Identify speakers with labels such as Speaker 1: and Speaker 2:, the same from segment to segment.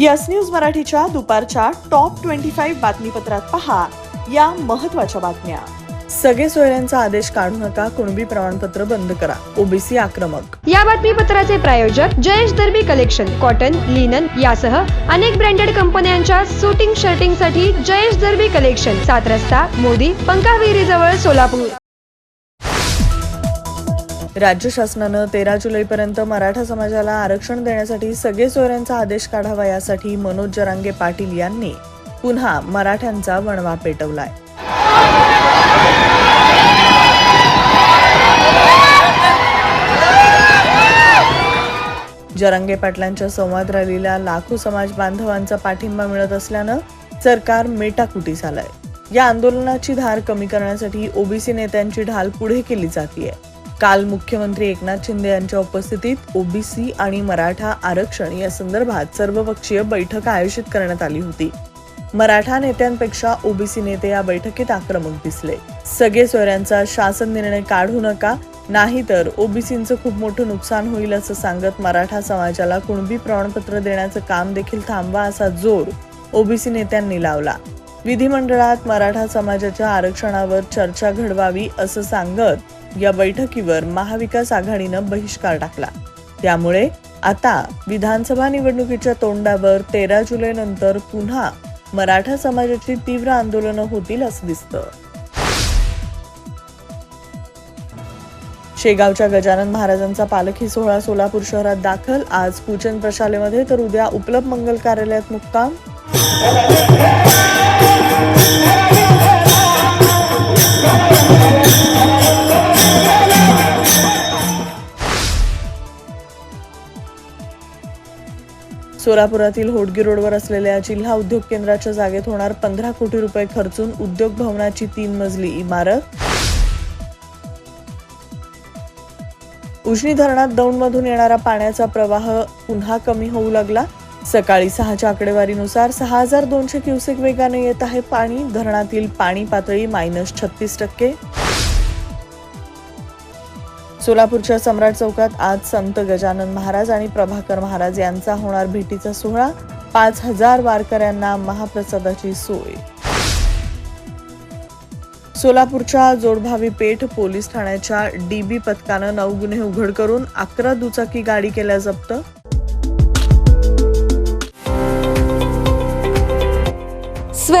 Speaker 1: Yes news मराठीच्या दुपारच्या top twenty five बातमीपत्रात पहा या महत्त्वाच्या बातम्या. सगळे सोयऱ्यांचा आदेश काढू नका कुणबी प्रमाणपत्र बंद करा. ओबीसी आक्रमक.
Speaker 2: या बातमीपत्राचे प्रायोजक Jayesh Darbi collection cotton linen यासह अनेक ब्रँडेड कंपन्यांच्या सुटिंग शर्टिंगसाठी जयेश दर्बी कलेक्शन सात रस्ता मोदी पंकाविरी जवळ सोलापूर.
Speaker 1: राज्य शासनानं तेरा जुलैपर्यंत मराठा समाजाला आरक्षण देण्यासाठी सगळे सोयऱ्यांचा आदेश काढावा यासाठी मनोज जरांगे पाटील यांनी पुन्हा मराठ्यांचा वणवा पेटवलाय. जरांगे पाटलांच्या संवाद रॅलीला लाखो समाज बांधवांचा पाठिंबा मिळत असल्यानं सरकार मेटाकुटी झालंय. या आंदोलनाची धार कमी करण्यासाठी ओबीसी नेत्यांची ढाल पुढे केली जातीये. काल मुख्यमंत्री एकनाथ शिंदे यांच्या उपस्थितीत ओबीसी आणि मराठा आरक्षण या संदर्भात सर्वपक्षीय बैठक आयोजित करण्यात आली होती. मराठा नेत्यांपेक्षा ओबीसी नेते या बैठकीत आक्रमक दिसले. सगळे सोयऱ्यांचा शासन निर्णय काढू नका नाहीतर ओबीसींचं खूप मोठं नुकसान होईल असं सांगत मराठा समाजाला कुणबी प्रमाणपत्र देण्याचं काम देखील थांबवा असा जोर ओबीसी नेत्यांनी लावला. विधिमंडळात मराठा समाजाच्या आरक्षणावर चर्चा घडवावी असं सांगत या बैठकीवर महाविकास आघाडीनं बहिष्कार टाकला. त्यामुळे आता विधानसभा निवडणुकीच्या तोंडावर तेरा जुलै नंतर पुन्हा मराठा समाजाची तीव्र आंदोलनं होतील असं दिसतं. शेगावच्या गजानन महाराजांचा पालखी सोहळा सोलापूर शहरात दाखल. आज पूजन प्रशालेमध्ये तर उद्या उपलब्ध मंगल कार्यालयात मुक्काम. सोलापुरातील होडगी रोडवर असलेल्या जिल्हा उद्योग केंद्राच्या जागेत होणार पंधरा कोटी रुपये खर्चून उद्योग भवनाची तीन मजली इमारत. उजनी धरणात दौंडमधून येणारा पाण्याचा प्रवाह पुन्हा कमी होऊ लागला. सकाळी सहाच्या आकडेवारीनुसार सहा हजार दोनशे क्युसेक वेगाने येत आहे पाणी. धरणातील पाणी पातळी मायनस छत्तीस टक्के. सोलापूरच्या सम्राट चौकात आज संत गजानन महाराज आणि प्रभाकर महाराज यांचा होणार भेटीचा सोहळा. पाच हजार वारकऱ्यांना महाप्रसादाची सोय. सोलापूरच्या जोडभावी पेठ पोलीस ठाण्याच्या डीबी पथकानं नऊ गुन्हे उघड करून अकरा दुचाकी गाडी केल्या जप्त.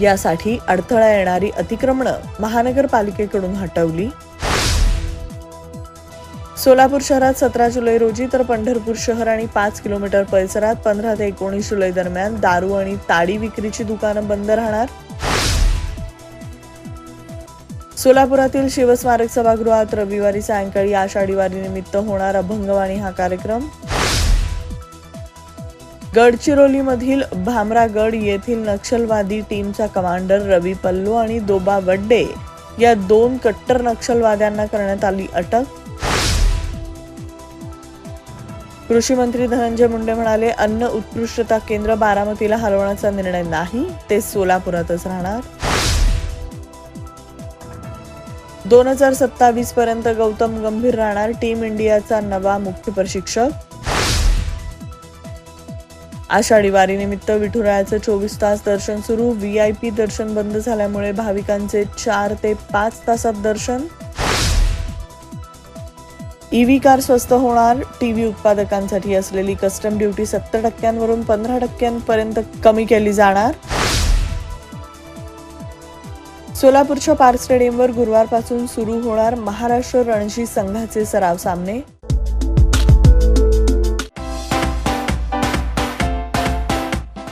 Speaker 1: यासाठी अडथळा येणारी अतिक्रमणं महानगरपालिकेकडून हटवली. सोलापूर शहरात सतरा जुलै रोजी तर पंढरपूर शहर आणि पाच किलोमीटर परिसरात पंधरा ते एकोणीस जुलै दरम्यान दारू आणि ताडी विक्रीची दुकानं बंद राहणार. सोलापुरातील शिवस्मारक सभागृहात रविवारी सायंकाळी आषाढी वारीनिमित्त होणार अभंगवाणी हा कार्यक्रम. गडचिरोलीमधील भामरागड येथील नक्षलवादी टीमचा कमांडर रवी पल्लू आणि दोबा वड्डे या दोन कट्टर नक्षलवाद्यांना करण्यात आली अटक. कृषी मंत्री धनंजय मुंडे म्हणाले अन्न उत्कृष्टता केंद्र बारामतीला हलवण्याचा निर्णय नाही ते सोलापुरातच राहणार. दोन हजार सत्तावीस पर्यंत गौतम गंभीर राहणार टीम इंडियाचा नवा मुख्य प्रशिक्षक. आषाढी वारीनिमित्त विठुरायाचं चोवीस तास दर्शन सुरू. व्ही आय पी दर्शन बंद झाल्यामुळे भाविकांचे चार ते पाच तासात दर्शन. ईव्ही कार स्वस्त होणार. टीव्ही उत्पादकांसाठी असलेली कस्टम ड्युटी सत्तर टक्क्यांवरून पंधरा टक्क्यांपर्यंत कमी केली जाणार. सोलापूरच्या पार्क स्टेडियमवर गुरुवारपासून सुरू होणार महाराष्ट्र रणजी संघाचे सराव सामने.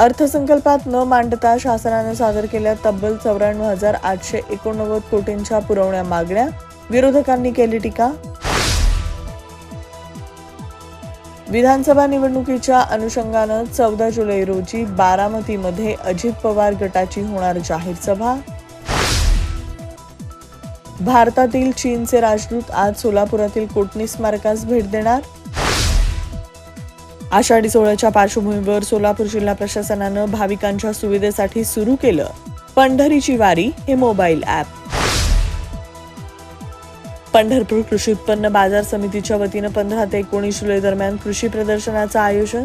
Speaker 1: अर्थसंकल्पात न मांडता शासनानं सादर केल्या तब्बल चौऱ्याण्णव हजार आठशे एकोणनव्वद कोटींच्या पुरवण्या मागण्या. विरोधकांनी केली टीका. विधानसभा निवडणुकीच्या अनुषंगानं चौदा जुलै रोजी बारामतीमध्ये अजित पवार गटाची होणार जाहीर सभा. भारतातील चीनचे राजदूत आज सोलापुरातील कोटणी स्मारकास भेट देणार. आषाढी सोहळ्याच्या पार्श्वभूमीवर सोलापूर जिल्हा प्रशासनानं भाविकांच्या सुविधेसाठी सुरू केलं पंढरीची वारी हे मोबाईल ॲप. पंढरपूर कृषी उत्पन्न बाजार समितीच्या वतीनं पंधरा ते एकोणीस जुलै दरम्यान कृषी प्रदर्शनाचं आयोजन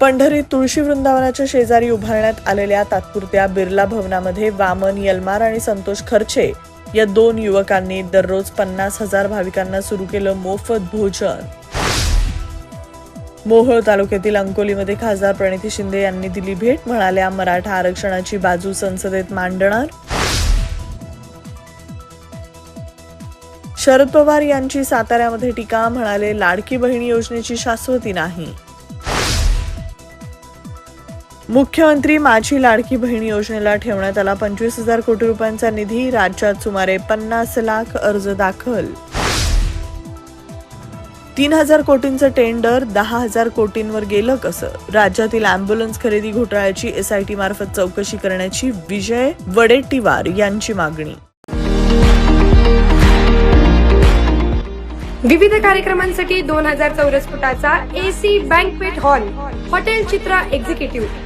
Speaker 1: पंढरीत तुळशी वृंदावनाच्या शेजारी उभारण्यात आलेल्या तात्पुरत्या बिर्ला भवनामध्ये वामन यलमार आणि संतोष खर्चे या दोन युवकांनी दररोज पन्नास हजार भाविकांना सुरू केलं मोफत भोजन. मोहोळ तालुक्यातील अंकोलीमध्ये खासदार प्रणिती शिंदे यांनी दिली भेट. म्हणाल्या मराठा आरक्षणाची बाजू संसदेत मांडणार? शरद पवार यांची साताऱ्यामध्ये टीका. म्हणाले लाडकी बहिणी योजनेची शाश्वती नाही. मुख्यमंत्री माझी लाडकी बहीण योजनेला ठेवण्यात आला पंचवीस हजार कोटी रुपयांचा निधी. राज्यात सुमारे पन्नास लाख अर्ज दाखल. तीन हजार कोटींचं टेंडर दहा हजार कोटींवर गेलं कसं? राज्यातील अँब्युलन्स खरेदी घोटाळ्याची एसआयटी मार्फत चौकशी करण्याची विजय वडेट्टीवार यांची मागणी.
Speaker 2: विविध कार्यक्रमांसाठी दोन हजार चौरस फुटाचा AC banquet hall hotel Chitra executive